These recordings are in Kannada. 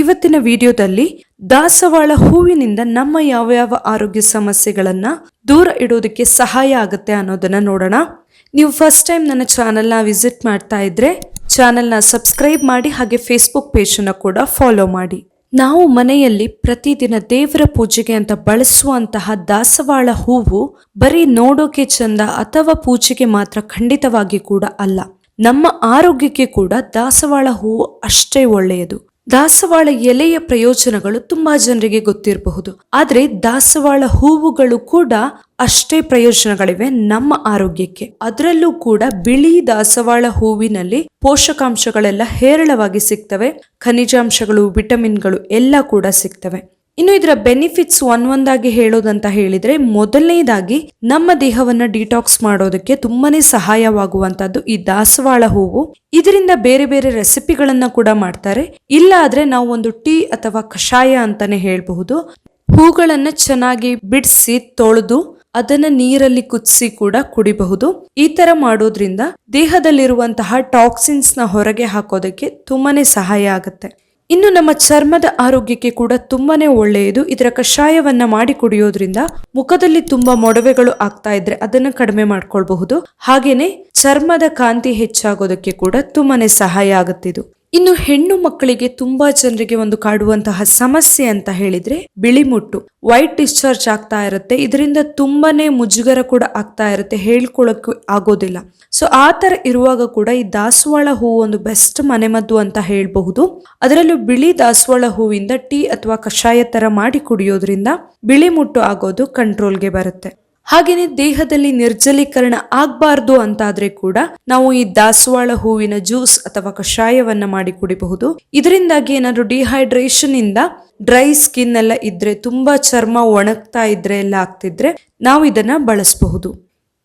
ಇವತ್ತಿನ ವಿಡಿಯೋದಲ್ಲಿ ದಾಸವಾಳ ಹೂವಿನಿಂದ ನಮ್ಮ ಯಾವ ಯಾವ ಆರೋಗ್ಯ ಸಮಸ್ಯೆಗಳನ್ನ ದೂರ ಇಡೋದಕ್ಕೆ ಸಹಾಯ ಆಗುತ್ತೆ ಅನ್ನೋದನ್ನ ನೋಡೋಣ. ನೀವು ಫಸ್ಟ್ ಟೈಮ್ ನನ್ನ ಚಾನೆಲ್ನ ವಿಸಿಟ್ ಮಾಡ್ತಾ ಇದ್ರೆ ಚಾನೆಲ್ನ ಸಬ್ಸ್ಕ್ರೈಬ್ ಮಾಡಿ ಹಾಗೆ ಫೇಸ್ಬುಕ್ ಪೇಜ್ ಅನ್ನ ಕೂಡ ಫಾಲೋ ಮಾಡಿ. ನಾವು ಮನೆಯಲ್ಲಿ ಪ್ರತಿದಿನ ದೇವರ ಪೂಜೆಗೆ ಅಂತ ಬಳಸುವಂತಹ ದಾಸವಾಳ ಹೂವು ಬರೀ ನೋಡೋಕೆ ಚಂದ ಅಥವಾ ಪೂಜೆಗೆ ಮಾತ್ರ ಖಂಡಿತವಾಗಿ ಕೂಡ ಅಲ್ಲ. ನಮ್ಮ ಆರೋಗ್ಯಕ್ಕೆ ಕೂಡ ದಾಸವಾಳ ಹೂವು ಅಷ್ಟೇ ಒಳ್ಳೆಯದು. ದಾಸವಾಳ ಎಲೆಯ ಪ್ರಯೋಜನಗಳು ತುಂಬಾ ಜನರಿಗೆ ಗೊತ್ತಿರಬಹುದು. ಆದರೆ ದಾಸವಾಳ ಹೂವುಗಳು ಕೂಡ ಅಷ್ಟೇ ಪ್ರಯೋಜನಗಳಿವೆ ನಮ್ಮ ಆರೋಗ್ಯಕ್ಕೆ. ಅದರಲ್ಲೂ ಕೂಡ ಬಿಳಿ ದಾಸವಾಳ ಹೂವಿನಲ್ಲಿ ಪೋಷಕಾಂಶಗಳೆಲ್ಲ ಹೇರಳವಾಗಿ ಸಿಗ್ತವೆ. ಖನಿಜಾಂಶಗಳು, ವಿಟಮಿನ್ಗಳು ಎಲ್ಲ ಕೂಡ ಸಿಗ್ತವೆ. ಇನ್ನು ಇದರ ಬೆನಿಫಿಟ್ಸ್ ಒಂದೊಂದಾಗಿ ಹೇಳೋದಂತ ಹೇಳಿದ್ರೆ, ಮೊದಲನೇದಾಗಿ ನಮ್ಮ ದೇಹವನ್ನ ಡಿಟಾಕ್ಸ್ ಮಾಡೋದಕ್ಕೆ ತುಂಬಾನೇ ಸಹಾಯವಾಗುವಂತದ್ದು ಈ ದಾಸವಾಳ ಹೂವು. ಇದರಿಂದ ಬೇರೆ ಬೇರೆ ರೆಸಿಪಿಗಳನ್ನ ಕೂಡ ಮಾಡ್ತಾರೆ. ಇಲ್ಲ ಆದ್ರೆ ನಾವು ಒಂದು ಟೀ ಅಥವಾ ಕಷಾಯ ಅಂತಾನೆ ಹೇಳಬಹುದು. ಹೂಗಳನ್ನ ಚೆನ್ನಾಗಿ ಬಿಡಿಸಿ ತೊಳೆದು ಅದನ್ನ ನೀರಲ್ಲಿ ಕುದಿಸಿ ಕೂಡ ಕುಡಿಬಹುದು. ಈ ತರ ಮಾಡೋದ್ರಿಂದ ದೇಹದಲ್ಲಿರುವಂತಹ ಟಾಕ್ಸಿನ್ಸ್ನ ಹೊರಗೆ ಹಾಕೋದಕ್ಕೆ ತುಂಬಾನೇ ಸಹಾಯ ಆಗುತ್ತೆ. ಇನ್ನು ನಮ್ಮ ಚರ್ಮದ ಆರೋಗ್ಯಕ್ಕೆ ಕೂಡ ತುಂಬಾನೇ ಒಳ್ಳೆಯದು. ಇದರ ಕಷಾಯವನ್ನ ಮಾಡಿ ಕುಡಿಯೋದ್ರಿಂದ ಮುಖದಲ್ಲಿ ತುಂಬಾ ಮೊಡವೆಗಳು ಆಗ್ತಾ ಇದ್ರೆ ಅದನ್ನ ಕಡಿಮೆ ಮಾಡ್ಕೊಳ್ಬಹುದು. ಹಾಗೇನೆ ಚರ್ಮದ ಕಾಂತಿ ಹೆಚ್ಚಾಗೋದಕ್ಕೆ ಕೂಡ ತುಂಬಾನೇ ಸಹಾಯ ಆಗುತ್ತಿದು. ಇನ್ನು ಹೆಣ್ಣು ಮಕ್ಕಳಿಗೆ ತುಂಬಾ ಜನರಿಗೆ ಒಂದು ಕಾಡುವಂತಹ ಸಮಸ್ಯೆ ಅಂತ ಹೇಳಿದ್ರೆ ಬಿಳಿ ಮುಟ್ಟು ವೈಟ್ ಡಿಸ್ಚಾರ್ಜ್ ಆಗ್ತಾ ಇರುತ್ತೆ. ಇದರಿಂದ ತುಂಬಾನೇ ಮುಜುಗರ ಕೂಡ ಆಗ್ತಾ ಇರುತ್ತೆ. ಹೇಳ್ಕೊಳಕ್ಕೆ ಆಗೋದಿಲ್ಲ. ಸೊ ಆ ತರ ಇರುವಾಗ ಕೂಡ ಈ ದಾಸವಾಳ ಹೂವು ಒಂದು ಬೆಸ್ಟ್ ಮನೆಮದ್ದು ಅಂತ ಹೇಳಬಹುದು. ಅದರಲ್ಲೂ ಬಿಳಿ ದಾಸವಾಳ ಹೂವಿಂದ ಟೀ ಅಥವಾ ಕಷಾಯ ತರ ಮಾಡಿ ಕುಡಿಯೋದ್ರಿಂದ ಬಿಳಿ ಮುಟ್ಟು ಆಗೋದು ಕಂಟ್ರೋಲ್ಗೆ ಬರುತ್ತೆ. ಹಾಗೇನೆ ದೇಹದಲ್ಲಿ ನಿರ್ಜಲೀಕರಣ ಆಗಬಾರ್ದು ಅಂತಾದ್ರೆ ಕೂಡ ನಾವು ಈ ದಾಸವಾಳ ಹೂವಿನ ಜ್ಯೂಸ್ ಅಥವಾ ಕಷಾಯವನ್ನ ಮಾಡಿ ಕುಡಿಬಹುದು. ಇದರಿಂದಾಗಿ ಏನಾದ್ರು ಡಿಹೈಡ್ರೇಷನ್ ಇಂದ ಡ್ರೈ ಸ್ಕಿನ್ ಎಲ್ಲ ಇದ್ರೆ, ತುಂಬಾ ಚರ್ಮ ಒಣಗ್ತಾ ಇದ್ರೆ, ಎಲ್ಲ ಆಗ್ತಿದ್ರೆ ನಾವು ಇದನ್ನ ಬಳಸಬಹುದು.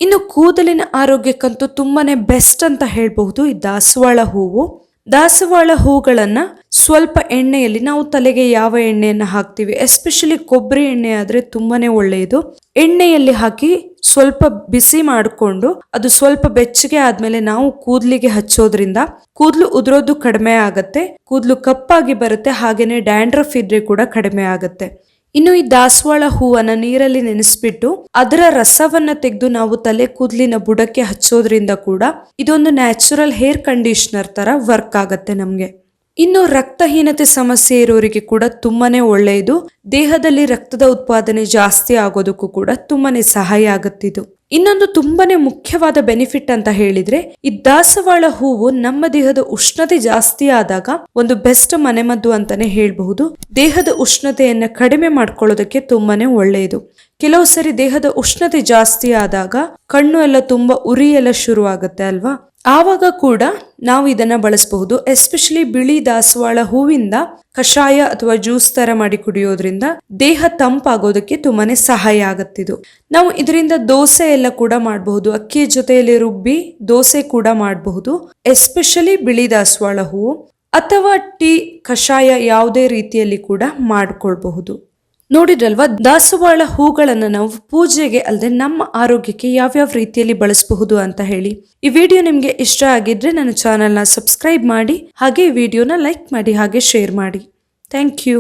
ಇನ್ನು ಕೂದಲಿನ ಆರೋಗ್ಯಕ್ಕಂತೂ ತುಂಬಾನೇ ಬೆಸ್ಟ್ ಅಂತ ಹೇಳಬಹುದು ಈ ದಾಸವಾಳ ಹೂವು. ದಾಸವಾಳ ಹೂಗಳನ್ನ ಸ್ವಲ್ಪ ಎಣ್ಣೆಯಲ್ಲಿ ನಾವು ತಲೆಗೆ ಯಾವ ಎಣ್ಣೆಯನ್ನು ಹಾಕ್ತೀವಿ ಎಸ್ಪೆಷಲಿ ಕೊಬ್ಬರಿ ಎಣ್ಣೆ ಆದರೆ ತುಂಬಾನೇ ಒಳ್ಳೆಯದು. ಎಣ್ಣೆಯಲ್ಲಿ ಹಾಕಿ ಸ್ವಲ್ಪ ಬಿಸಿ ಮಾಡಿಕೊಂಡು ಅದು ಸ್ವಲ್ಪ ಬೆಚ್ಚಗೆ ಆದ್ಮೇಲೆ ನಾವು ಕೂದಲಿಗೆ ಹಚ್ಚೋದ್ರಿಂದ ಕೂದಲು ಉದುರೋದು ಕಡಿಮೆ ಆಗತ್ತೆ, ಕೂದಲು ಕಪ್ಪಾಗಿ ಬರುತ್ತೆ, ಹಾಗೇನೆ ಡ್ಯಾಂಡ್ರಫ್ ಇದ್ರೆ ಕೂಡ ಕಡಿಮೆ ಆಗತ್ತೆ. ಇನ್ನು ಈ ದಾಸವಾಳ ಹೂವನ್ನ ನೀರಲ್ಲಿ ನೆನೆಸ್ಬಿಟ್ಟು ಅದರ ರಸವನ್ನ ತೆಗೆದು ನಾವು ತಲೆ ಕೂದಲಿನ ಬುಡಕ್ಕೆ ಹಚ್ಚೋದ್ರಿಂದ ಕೂಡ ಇದೊಂದು ನ್ಯಾಚುರಲ್ ಹೇರ್ ಕಂಡೀಷನರ್ ತರ ವರ್ಕ್ ಆಗತ್ತೆ ನಮ್ಗೆ. ಇನ್ನು ರಕ್ತಹೀನತೆ ಸಮಸ್ಯೆ ಇರೋರಿಗೆ ಕೂಡ ತುಂಬಾನೇ ಒಳ್ಳೆಯದು. ದೇಹದಲ್ಲಿ ರಕ್ತದ ಉತ್ಪಾದನೆ ಜಾಸ್ತಿ ಆಗೋದಕ್ಕೂ ಕೂಡ ತುಂಬಾನೇ ಸಹಾಯ ಆಗುತ್ತಿದ್ದು ಇನ್ನೊಂದು ತುಂಬಾನೇ ಮುಖ್ಯವಾದ ಬೆನಿಫಿಟ್ ಅಂತ ಹೇಳಿದ್ರೆ, ಈ ದಾಸವಾಳ ಹೂವು ನಮ್ಮ ದೇಹದ ಉಷ್ಣತೆ ಜಾಸ್ತಿ ಆದಾಗ ಒಂದು ಬೆಸ್ಟ್ ಮನೆಮದ್ದು ಅಂತಾನೆ ಹೇಳಬಹುದು. ದೇಹದ ಉಷ್ಣತೆಯನ್ನ ಕಡಿಮೆ ಮಾಡ್ಕೊಳ್ಳೋದಕ್ಕೆ ತುಂಬಾನೇ ಒಳ್ಳೆಯದು. ಕೆಲವು ಸರಿ ದೇಹದ ಉಷ್ಣತೆ ಜಾಸ್ತಿ ಆದಾಗ ಕಣ್ಣು ಎಲ್ಲ ತುಂಬಾ ಉರಿ ಎಲ್ಲ ಶುರು ಆಗುತ್ತೆ ಅಲ್ವಾ? ಆವಾಗ ಕೂಡ ನಾವು ಇದನ್ನ ಬಳಸಬಹುದು. ಎಸ್ಪೆಷಲಿ ಬಿಳಿ ದಾಸವಾಳ ಹೂವಿಂದ ಕಷಾಯ ಅಥವಾ ಜ್ಯೂಸ್ ತರ ಮಾಡಿ ಕುಡಿಯೋದ್ರಿಂದ ದೇಹ ತಂಪಾಗೋದಕ್ಕೆ ತುಂಬಾನೇ ಸಹಾಯ ಆಗುತ್ತಿದ್ದು ನಾವು ಇದರಿಂದ ದೋಸೆ ಎಲ್ಲ ಕೂಡ ಮಾಡಬಹುದು. ಅಕ್ಕಿಯ ಜೊತೆಯಲ್ಲಿ ರುಬ್ಬಿ ದೋಸೆ ಕೂಡ ಮಾಡಬಹುದು. ಎಸ್ಪೆಷಲಿ ಬಿಳಿ ದಾಸವಾಳ ಹೂವು ಅಥವಾ ಟೀ ಕಷಾಯ ಯಾವುದೇ ರೀತಿಯಲ್ಲಿ ಕೂಡ ಮಾಡ್ಕೊಳ್ಬಹುದು. ನೋಡಿದ್ರಲ್ವಾ? ದಾಸವಾಳ ಹೂಗಳನ್ನು ನಾವು ಪೂಜೆಗೆ ಅಲ್ಲದೆ ನಮ್ಮ ಆರೋಗ್ಯಕ್ಕೆ ಯಾವ್ಯಾವ ರೀತಿಯಲ್ಲಿ ಬಳಸಬಹುದು ಅಂತ ಹೇಳಿ. ಈ ವಿಡಿಯೋ ನಿಮಗೆ ಇಷ್ಟ ಆಗಿದ್ರೆ ನನ್ನ ಚಾನೆಲ್ನ ಸಬ್ಸ್ಕ್ರೈಬ್ ಮಾಡಿ, ಹಾಗೆ ವಿಡಿಯೋನ ಲೈಕ್ ಮಾಡಿ, ಹಾಗೆ ಶೇರ್ ಮಾಡಿ. Thank you